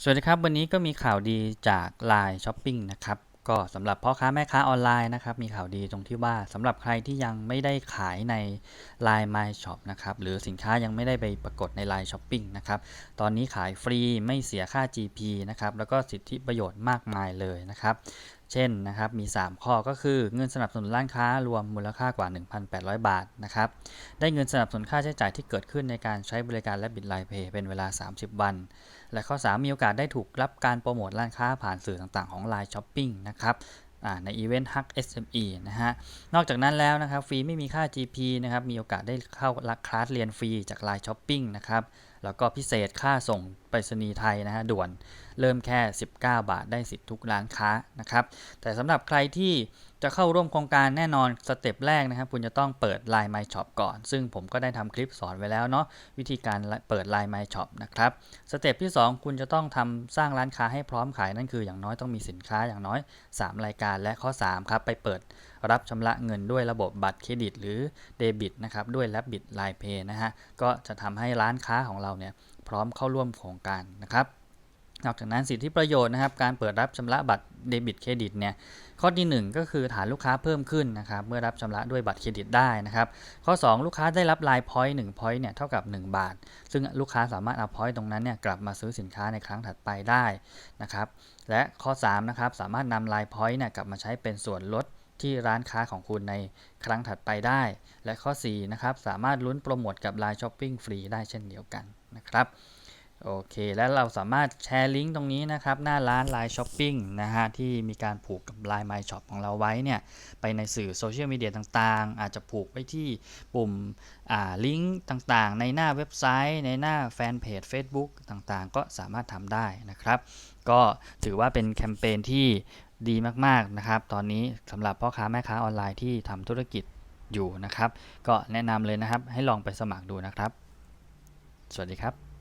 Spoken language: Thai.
สวัสดีครับ วันนี้ก็มีข่าวดีจาก Line Shopping นะครับ ก็สำหรับพ่อค้าแม่ค้าออนไลน์นะครับ มีข่าวดีตรงที่ว่าสำหรับใครที่ยังไม่ได้ขายใน Line My Shop นะครับ หรือสินค้ายังไม่ได้ไปปรากฏใน Line Shopping นะครับ ตอนนี้ขายฟรีไม่เสียค่า GP นะครับ แล้วก็สิทธิประโยชน์มากมายเลยนะครับ เช่นนะครับมี 3 ข้อก็คือเงินสนับสนุนร้านค้ารวมมูลค่ากว่า 1,800 บาทนะครับได้เงินสนับสนุนค่าใช้จ่ายที่เกิดขึ้นในการใช้บริการและบิตไลน์เพย์เป็นเวลา 30 วัน และข้อ 3 มีโอกาสได้ถูกรับการโปรโมทร้านค้าผ่านสื่อต่างๆ ของ Line Shopping นะครับในอีเวนต์ Hug SME นะฮะ นอกจากนั้นแล้วนะครับฟรีไม่มีค่า GP นะครับ มีโอกาสได้เข้าคลาสเรียนฟรีจาก Line Shopping นะครับ แล้วก็พิเศษค่าส่งไปรษณีย์ไทยนะฮะด่วนเริ่มแค่ 19 บาทได้สิทธิ์ทุกร้านค้านะครับแต่สำหรับใครที่จะเข้าร่วมโครงการแน่นอนสเต็ปแรกนะครับคุณจะต้องเปิด Line My Shop ก่อน ซึ่งผมก็ได้ทำคลิปสอนไว้แล้วเนาะวิธีการเปิด Line My Shop นะครับสเต็ปที่ 2 คุณจะต้องทำสร้างร้านค้าให้พร้อมขายนั่นคืออย่างน้อยต้องมีสินค้าอย่างน้อย 3 รายการและข้อ 3 ครับ ไปเปิด รับชำระเงินด้วยระบบบัตรเครดิต หรือเดบิตนะครับด้วยแลบบิตไลน์เพย์นะฮะก็จะทำให้ร้านค้าของเราเนี่ยพร้อมเข้าร่วมโครงการนะครับนอกจากนั้นสิทธิประโยชน์นะครับการเปิดรับชำระบัตรเดบิตเครดิตเนี่ยข้อที่ 1 ก็คือฐานลูกค้าเพิ่มขึ้นนะครับเมื่อรับชำระด้วยบัตรเครดิตได้นะครับข้อ 2 ลูกค้าได้รับลน์พอยต์1พอยต์เนี่ยเท่ากับ 1 บาท ซึ่งลูกค้าสามารถเอาพอยต์ตรงนั้นเนี่ยกลับมาซื้อสินค้าในครั้งถัดไปได้นะครับและข้อ3นะครับสามารถนำลน์พอยต์เนี่ยกลับมาใช้เป็นส่วนลด ที่ร้านค้าของคุณในครั้งถัดไปได้ และข้อ 4 นะครับ สามารถลุ้นโปรโมทกับ Line Shopping ฟรีได้เช่นเดียวกันนะครับโอเค แล้วเราสามารถแชร์ลิงก์ตรงนี้นะครับ หน้าร้าน Line Shopping นะฮะ ที่มีการผูกกับ Line My Shop ของเราไว้เนี่ย ไปในสื่อโซเชียลมีเดียต่างๆ อาจจะผูกไว้ที่ปุ่มอ่าลิงก์ต่างๆ ในหน้าเว็บไซต์ ในหน้าแฟนเพจ Facebook ต่างๆ ก็สามารถทำได้นะครับ ก็ถือว่าเป็นแคมเปญที่ ดีมากๆนะครับ ตอนนี้สำหรับพ่อค้าแม่ค้าออนไลน์ที่ทำธุรกิจอยู่นะครับ ก็แนะนำเลยนะครับ ให้ลองไปสมัครดูนะครับ สวัสดีครับ